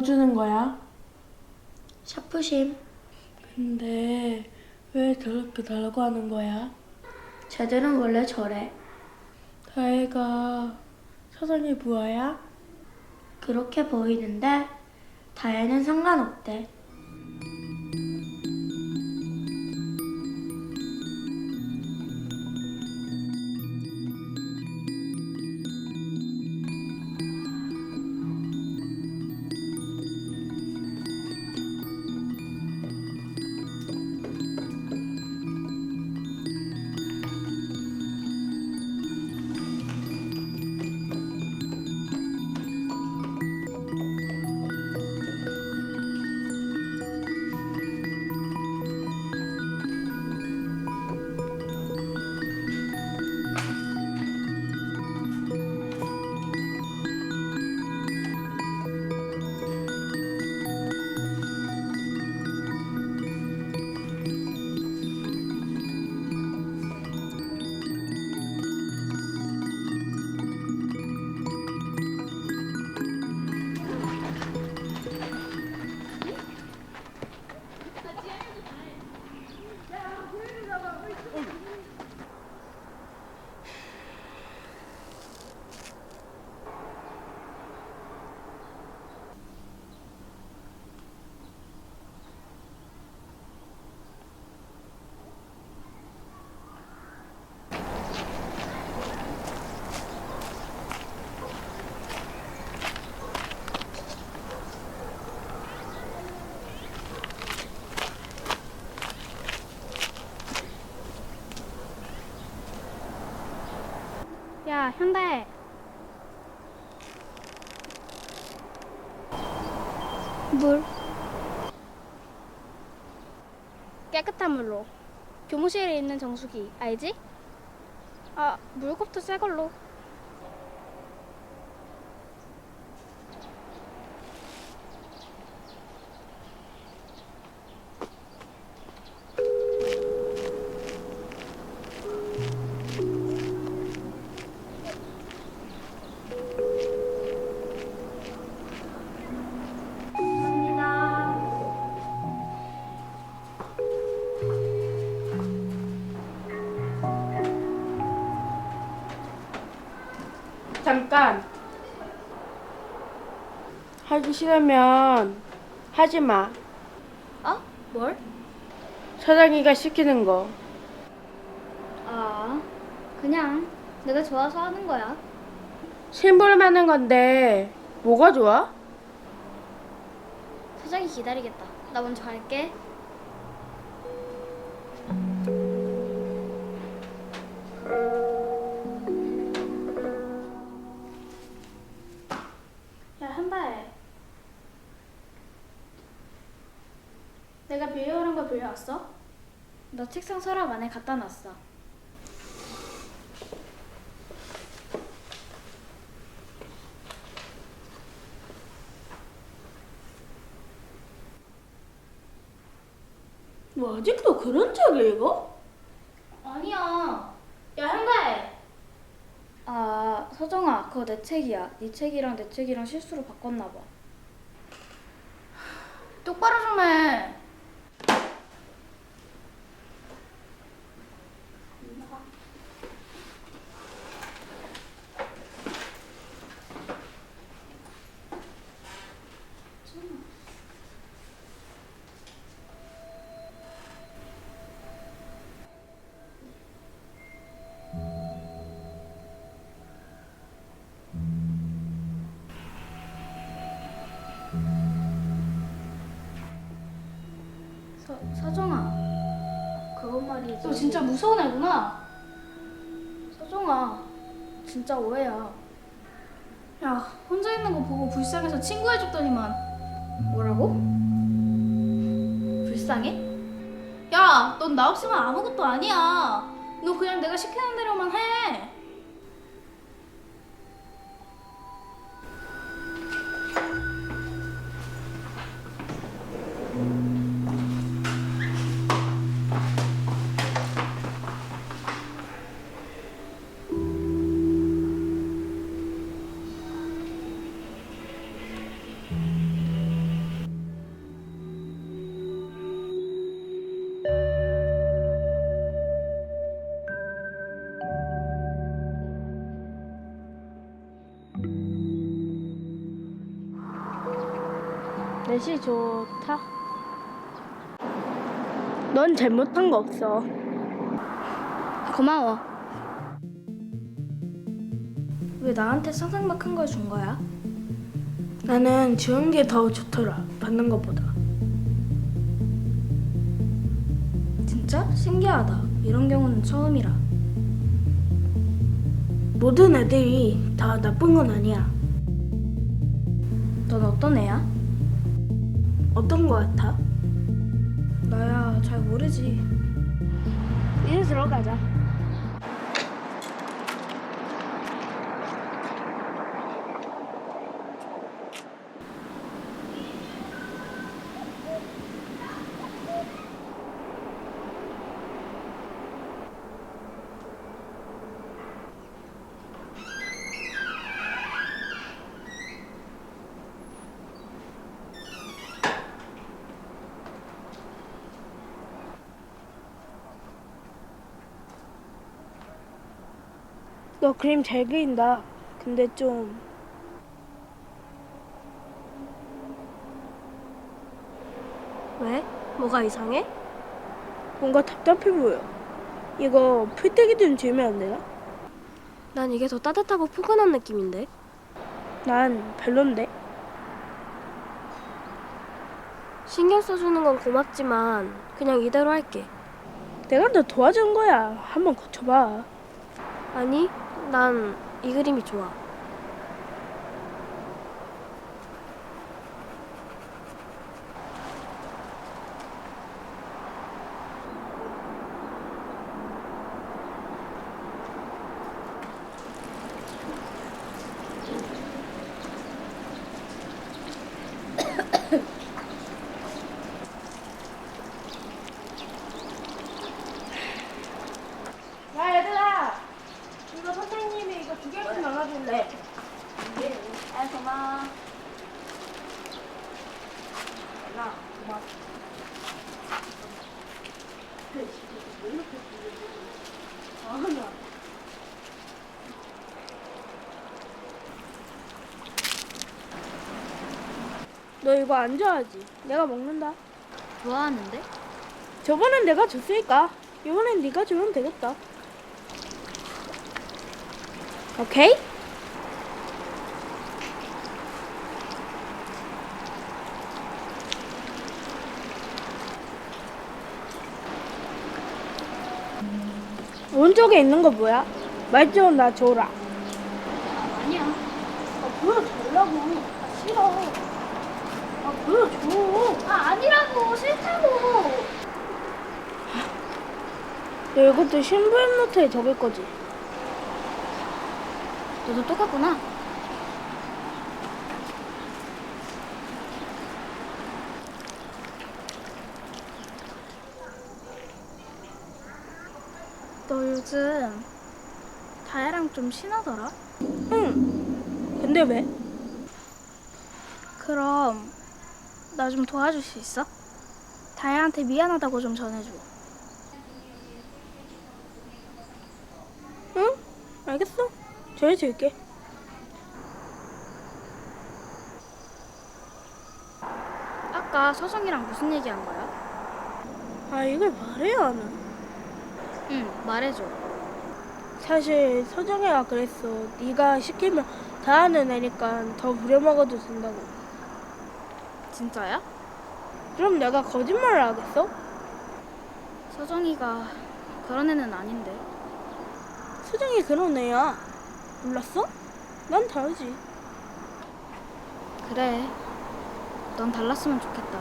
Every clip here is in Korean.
뭐 주는 거야? 샤프심. 근데 왜 저렇게 달라고 하는 거야? 쟤들은 원래 저래. 다혜가 사장이 부하야? 그렇게 보이는데 다혜는 상관없대. 야, 현대. 물. 깨끗한 물로. 교무실에 있는 정수기, 알지? 아, 물컵도 새 걸로. 하기 싫으면 하지 마. 어? 뭘? 사장이가 시키는 거. 아, 그냥 내가 좋아서 하는 거야. 심부름 하는 건데 뭐가 좋아? 사장이 기다리겠다. 나 먼저 갈게. 빌려왔어? 너 책상 서랍 안에 갖다 놨어. 뭐 아직도 그런 책을 읽어? 아니야. 야, 한가해. 아, 서정아, 그거 내 책이야. 네 책이랑 내 책이랑 실수로 바꿨나 봐. 똑바로 좀 해. 그건 말이지. 너 진짜 무서운 애구나. 서정아. 진짜 오해야. 야, 혼자 있는 거 보고 불쌍해서 친구해줬더니만. 뭐라고? 불쌍해? 야, 넌 나 없으면 아무것도 아니야. 너 그냥 내가 시키는 대로만 해. 날씨 좋다. 넌 잘못한 거 없어. 고마워. 왜 나한테 상상만 큰 걸 준 거야? 나는 주는 게 더 좋더라. 받는 것보다. 진짜? 신기하다. 이런 경우는 처음이라. 모든 애들이 다 나쁜 건 아니야. 넌 어떤 애야? 어떤 거 같아? 나야 잘 모르지. 이제 들어가자. 너 그림 잘 그린다. 근데 좀 왜? 뭐가 이상해? 뭔가 답답해 보여. 이거 풀떼기 좀 지으면 안 되나? 난 이게 더 따뜻하고 포근한 느낌인데. 난 별론데. 신경 써주는 건 고맙지만 그냥 이대로 할게. 내가 너 도와준 거야. 한번 고쳐봐. 아니, 난 이 그림이 좋아. 야 얘들아, 이거 선생님이 이거 두 개씩 나눠준대. 아 고마워. 너 이거 안 좋아하지? 내가 먹는다. 좋아하는데? 저번엔 내가 줬으니까 이번엔 네가 주면 되겠다. 오케이? 오른쪽에 있는 거 뭐야? 말 좀 나 줘라. 아니야. 아, 보여달라고. 아, 싫어. 아, 보여줘. 아 아니라고 싫다고. 너 이것도 신부의 노트에 적을 거지? 너도 똑같구나. 너 요즘 다혜랑 좀 친하더라? 응. 근데 왜? 그럼 나 좀 도와줄 수 있어? 다혜한테 미안하다고 좀 전해줘. 응? 알겠어. 전해줄게. 아까 서정이랑 무슨 얘기한 거야? 아, 이걸 말해야 하나? 응, 말해줘. 사실 서정이가 그랬어. 네가 시키면 다 하는 애니까 더 부려먹어도 된다고. 진짜야? 그럼 내가 거짓말을 하겠어? 서정이가 그런 애는 아닌데. 서정이 그런 애야. 몰랐어? 난 다르지. 그래. 넌 달랐으면 좋겠다.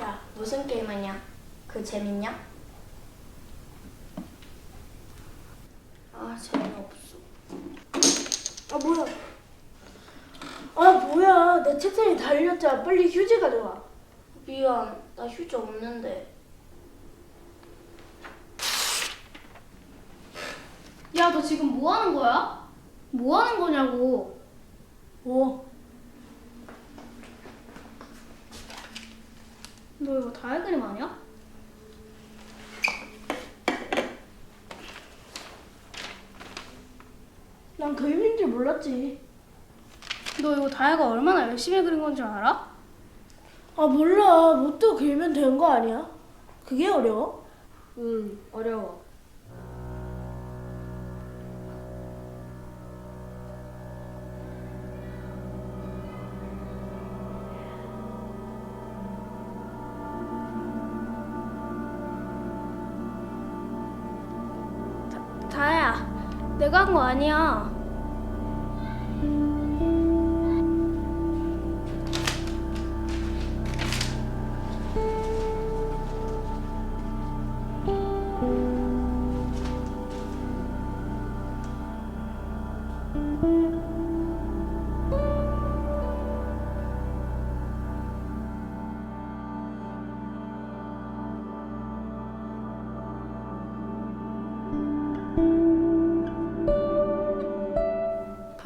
야, 무슨 게임 하냐? 그 재밌냐? 아, 재미없어. 아, 뭐야. 아, 뭐야. 내 책상에 달렸잖아. 빨리 휴지 가져와. 미안, 나 휴지 없는데. 야, 너 지금 뭐 하는 거야? 뭐 하는 거냐고. 오, 너 이거 다이 그림 아니야? 난 그림인 줄 몰랐지. 너 이거 다이가 얼마나 열심히 그린 건 줄 알아? 아 몰라, 뭣도 그리면 되는 거 아니야? 그게 어려워? 응, 어려워. 거 아니야.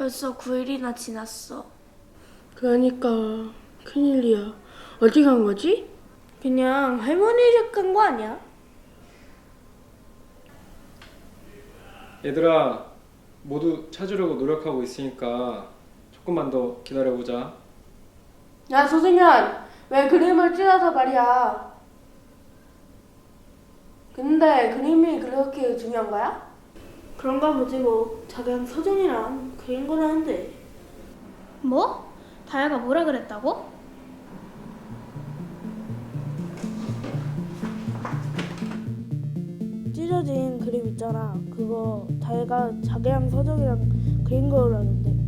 벌써 9일이나 지났어. 그러니까 큰일이야. 어디 간 거지? 그냥 할머니 집 간 거 아니야? 얘들아 모두 찾으려고 노력하고 있으니까 조금만 더 기다려보자 야 소승현 왜 그림을 찢어서 말이야? 근데 그림이 그렇게 중요한 거야? 그런가 보지 뭐. 자기랑 서정이랑 그린 거라는데. 뭐? 다이가 뭐라 그랬다고? 찢어진 그림 있잖아. 그거 다혜가 자기랑 서정이랑 그린 거라는데.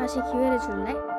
다시 기회를 줄래?